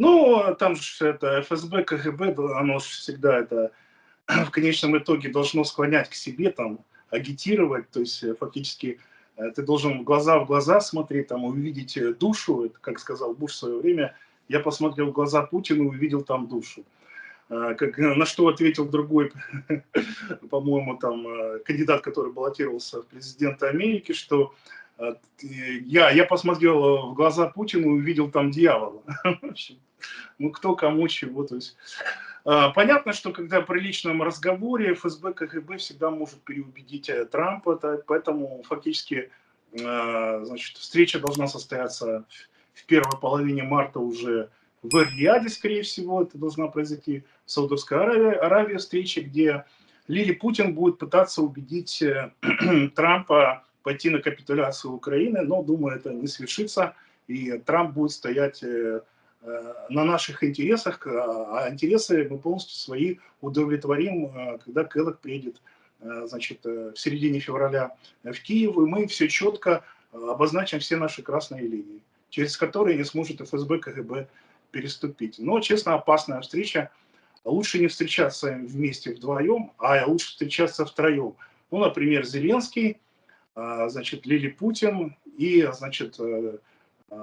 Ну, там же это ФСБ, КГБ, оно же всегда это в конечном итоге должно склонять к себе, там, агитировать, то есть э, фактически э, ты должен глаза в глаза смотреть, там, увидеть э, душу, это, как сказал Буш в свое время, я посмотрел в глаза Путину и увидел там душу. Как, на что ответил другой, по-моему, там, кандидат, который баллотировался в президенты Америки, что я, я посмотрел в глаза Путину и увидел там дьявола. Ну, кто кому чего. То есть, а, понятно, что когда при личном разговоре ФСБ, КГБ всегда может переубедить э, Трампа, поэтому фактически а, значит, встреча должна состояться в первой половине марта уже в Эр-Рияде, скорее всего, это должна произойти в Саудовской Аравии, Аравии встреча, где Лили Путин будет пытаться убедить э, Трампа пойти на капитуляцию Украины, но, думаю, это не свершится, и Трамп будет стоять э, Э, на наших интересах, а, а интересы мы полностью свои удовлетворим, э, когда Келлог приедет значит, в середине февраля в Киев, и мы все четко обозначим все наши красные линии, через которые не сможет ФСБ, КГБ переступить. Но, честно, опасная встреча. Лучше не встречаться вместе вдвоем, а лучше встречаться втроем. Ну, например, Зеленский, значит, Лили Путин и, значит,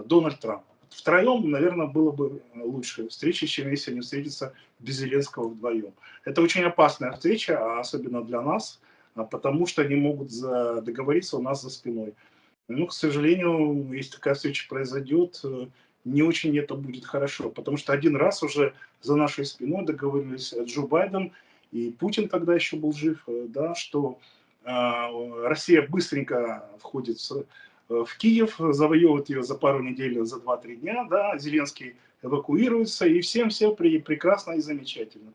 Дональд Трамп втроем, наверное, было бы лучше встреча, чем если они встретятся без Зеленского вдвоем. Это очень опасная встреча, а особенно для нас, а потому что они могут договориться у нас за спиной. Ну, к сожалению, если такая встреча произойдет, не очень это будет хорошо, потому что один раз уже за нашей спиной договорились Джо Байден и Путин тогда еще был жив, да, что э, Россия быстренько входит в Э, Киев, завоевывает ее за пару недель, за 2-3 дня, да, Зеленский эвакуируется, и всем все прекрасно и замечательно.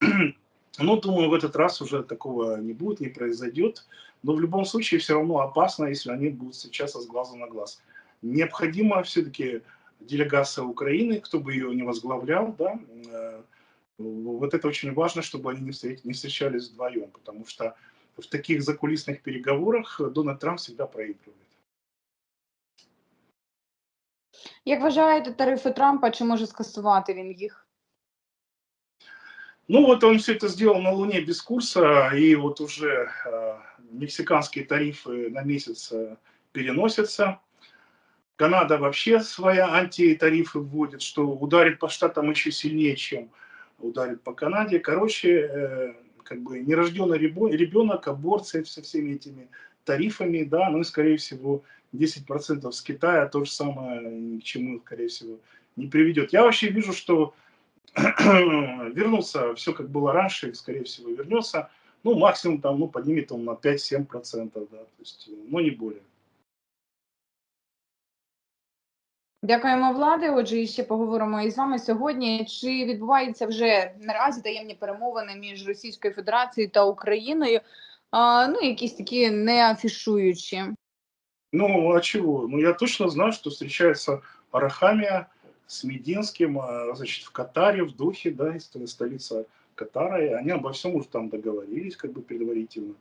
Но, думаю, в этот раз уже такого не будет, не произойдет. Но в любом случае все равно опасно, если они будут встречаться с глазу на глаз. Необходимо все-таки делегация Украины, кто бы ее не возглавлял, да, э, вот это очень важно, чтобы они не встречались вдвоем, потому что в таких закулисных переговорах Дональд Трамп всегда проигрывает. Як вважаєте, тарифи Трампа, чи може скасувати він їх? Ну вот он все это сделал на Луне без курса, и вот уже э, мексиканские тарифы на месяц э, переносятся. Канада вообще своя антитарифы вводит, что ударит по штатам еще сильнее, чем ударит по Канаде. Короче, э, как бы нерожденный ребенок, аборция со всеми этими тарифами, да, ну и, скорее всего, 10% с Китая, то же самое ни к чему, скорее всего, не приведет. Я вообще вижу, что вернуться все как было раньше, скорее всего, вернется. Ну, максимум там, ну, поднимет он на 5-7%, да, то есть, ну, не более. Дякуємо, влади. Отже, і ще поговоримо із вами сьогодні. Чи відбуваються вже наразі таємні перемовини між Російською Федерацією та Україною? А, Ну, якісь такі не афішуючі. Ну, а чего? Ну, я точно знаю, что встречается Арахамия с Мединским, а, значит, в Катаре, в Духе, да, столица Катара, и они обо всем уже там договорились, как бы предварительно.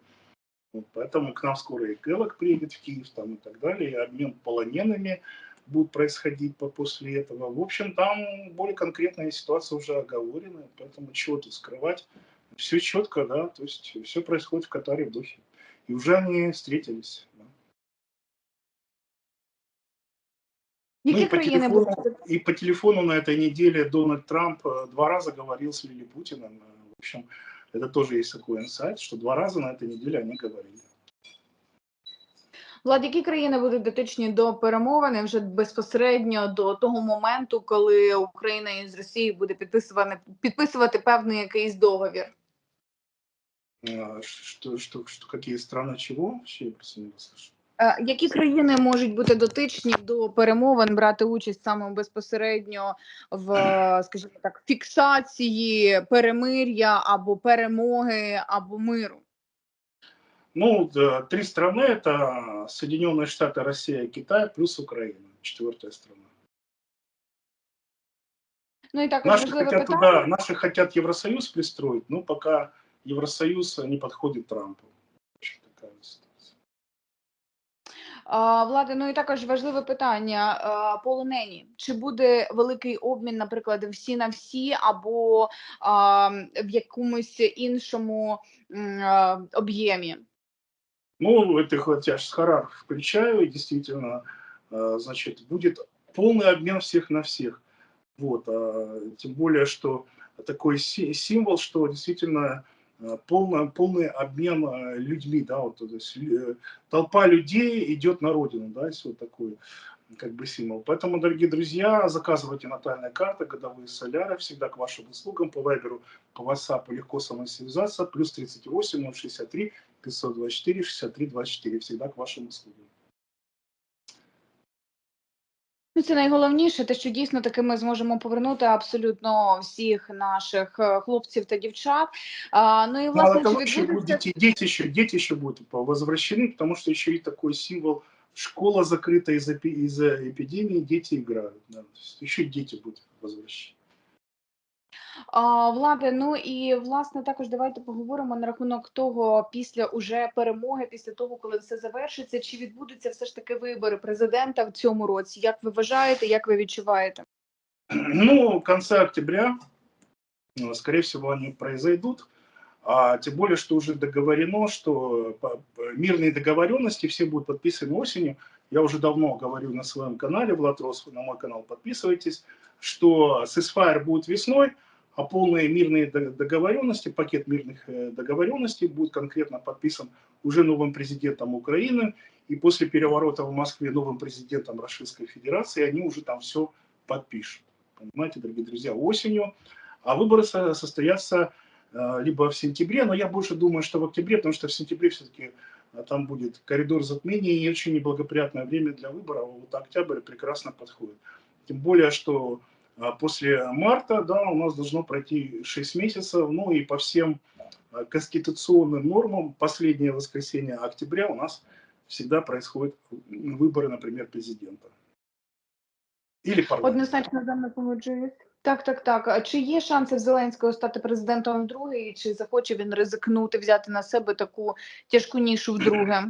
Вот, поэтому к нам скоро и Келлок приедет в Киев там и так далее, и обмен полоненными будет происходить по после этого. В общем, там более конкретная ситуация уже оговорена, поэтому чего тут скрывать. Все четко, да, то есть все происходит в Катаре в Духе. И уже они встретились. Ну, и, по телефону, и по телефону на этой неделе Дональд Трамп э, два раза говорил с Лили Путиным. Э, в общем, это тоже есть такой инсайт, что два раза на этой неделе они говорили. Влад, які країни будуть дотичні до перемовини вже безпосередньо до того моменту, коли Україна із Росією буде підписувати підписувати певний якийсь договір? Что, что, что, какие страны чего? Ще я просто не. Е, які країни можуть бути дотичні до перемовин, брати участь саме безпосередньо в, скажімо так, фіксації перемир'я або перемоги або миру? Ну, три страны – это Соединенные Штаты, Россия, Китай, плюс Украина, четвертая страна. Ну и так наши, хотят туда, наши хотят Евросоюз пристроить, но пока Евросоюз не подходит Трампу. А, Влади, ну і також важливе питання а, полонені. Чи буде великий обмін, наприклад, всі на всі, або а, в якомусь іншому м, а, об'ємі? Ну, это хоть я ж с Харар включаю, и действительно, э, значит, будет полный обмен всех на всех. Вот, а, тем более, что такой си- символ, что действительно э, полный, полный обмен э, людьми, да, вот, то есть толпа людей идет на родину, да, если вот такой как бы символ. Поэтому, дорогие друзья, заказывайте натальные карты, годовые соляры, всегда к вашим услугам, по вайберу, по WhatsApp легко со мной связаться, плюс 38 063 524 63 24, всегда к вашим услугам. Ну, це найголовніше, те, що дійсно таки ми зможемо повернути абсолютно всіх наших е, хлопців та дівчат. А, ну і Ну, власне, это чи вообще будут відбудеться дети, дети еще, дети еще будут возвращены, потому что еще и такой символ школа закрыта из-за эпи- из-за эпидемии, дети играют. Да. То есть еще дети будут возвращены. А, Владе, ну і власне також давайте поговоримо на рахунок того, після уже перемоги, після того, коли все завершиться, чи відбудуться все ж таки вибори президента в цьому році? Як ви вважаєте, як ви відчуваєте? Ну, в конце октября, э, скорее всего, они произойдут. А тем более, что уже договорено, что по- по- мирные договоренности все будут подписаны осенью. Я уже давно говорю на своем канале, Влад Рос, на мой канал подписывайтесь, что ceasefire будет весной, а полные мирные дог- договоренности, пакет мирных э, договоренностей будет конкретно подписан уже новым президентом Украины. И после переворота в Москве новым президентом Российской Федерации они уже там все подпишут. Понимаете, дорогие друзья, осенью. А выборы со- состоятся э, либо в сентябре, но я больше думаю, что в октябре, потому что в сентябре все-таки там будет коридор затмений и очень неблагоприятное время для выборов. Вот октябрь прекрасно подходит. Тем более, что а, после марта, да, у нас должно пройти 6 месяцев, ну и по всем а, конституционным нормам последнее воскресенье октября у нас всегда происходят выборы, например, президента. Или парламента. Однозначно з вами погоджуюсь. Так, так, так. А Чи є шанси в Зеленського стати президентом вдруге, і чи захоче він ризикнути, взяти на себе таку тяжку нішу вдруге?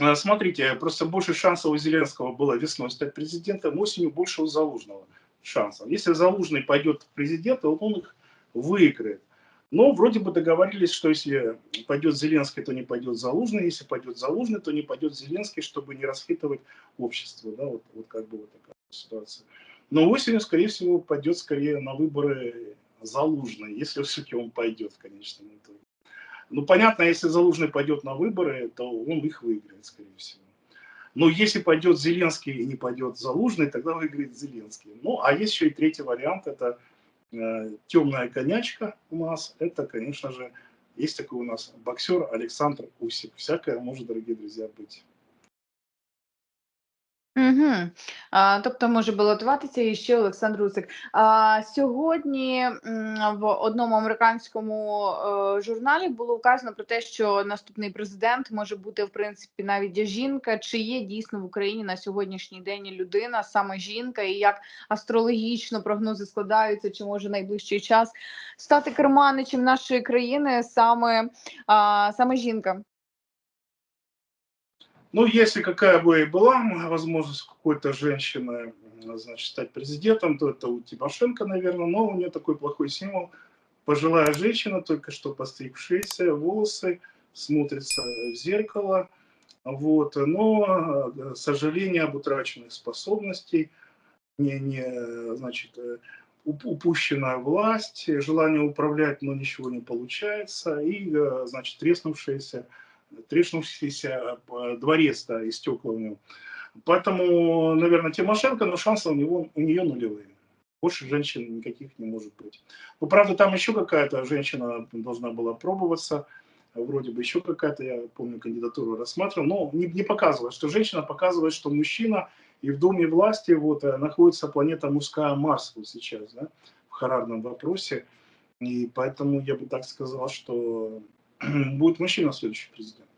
А, Смотрите, просто больше шансов у Зеленского было весной стать президентом, осенью больше у Залужного шансов. Если Залужный пойдет в президенты, он их выиграет. Но вроде бы договорились, что если пойдет Зеленский, то не пойдет Залужный, если пойдет Залужный, то не пойдет Зеленский, чтобы не расхитывать общество. Да, вот, вот как бы вот такая ситуация. Но осенью, скорее всего, пойдет скорее на выборы Залужный, если все-таки он пойдет в конечном итоге. Ну, понятно, если Залужный пойдет на выборы, то он их выиграет, скорее всего. Но если пойдет Зеленский и не пойдет Залужный, тогда выиграет Зеленский. Ну, а есть еще и третий вариант, это э, темная конячка у нас. Это, конечно же, есть такой у нас боксер Александр Усик. Всякое может, дорогие друзья, быть. Угу. А, тобто може балотуватися і ще Олександр Русик. А, сьогодні в одному американському е, журналі було вказано про те, що наступний президент може бути в принципі навіть жінка. Чи є дійсно в Україні на сьогоднішній день людина, саме жінка, і як астрологічно прогнози складаються, чи може найближчий час стати керманичем нашої країни саме, а, саме жінка? Ну, если какая бы и была возможность какой-то женщины значит, стать президентом, то это у Тимошенко, наверное, но у нее такой плохой символ. Пожилая женщина, только что постригшаяся, волосы, смотрится в зеркало, вот, но э, сожаление об утраченных способностей, не, не, значит, э, уп- упущенная власть, желание управлять, но ничего не получается, и, э, значит, треснувшаяся треснувшийся э, дворец да, и стекла у него. Поэтому, наверное, Тимошенко, но шансы у, него, у нее нулевые. Больше женщин никаких не может быть. Ну, правда, там еще какая-то женщина должна была пробоваться. Вроде бы еще какая-то, я помню, кандидатуру рассматривал. Но не, не показывает, что женщина показывает, что мужчина и в Доме власти вот, э, находится планета мужская Марс вот сейчас, да, в харарном вопросе. И поэтому я бы так сказал, что будет мужчина следующий президент.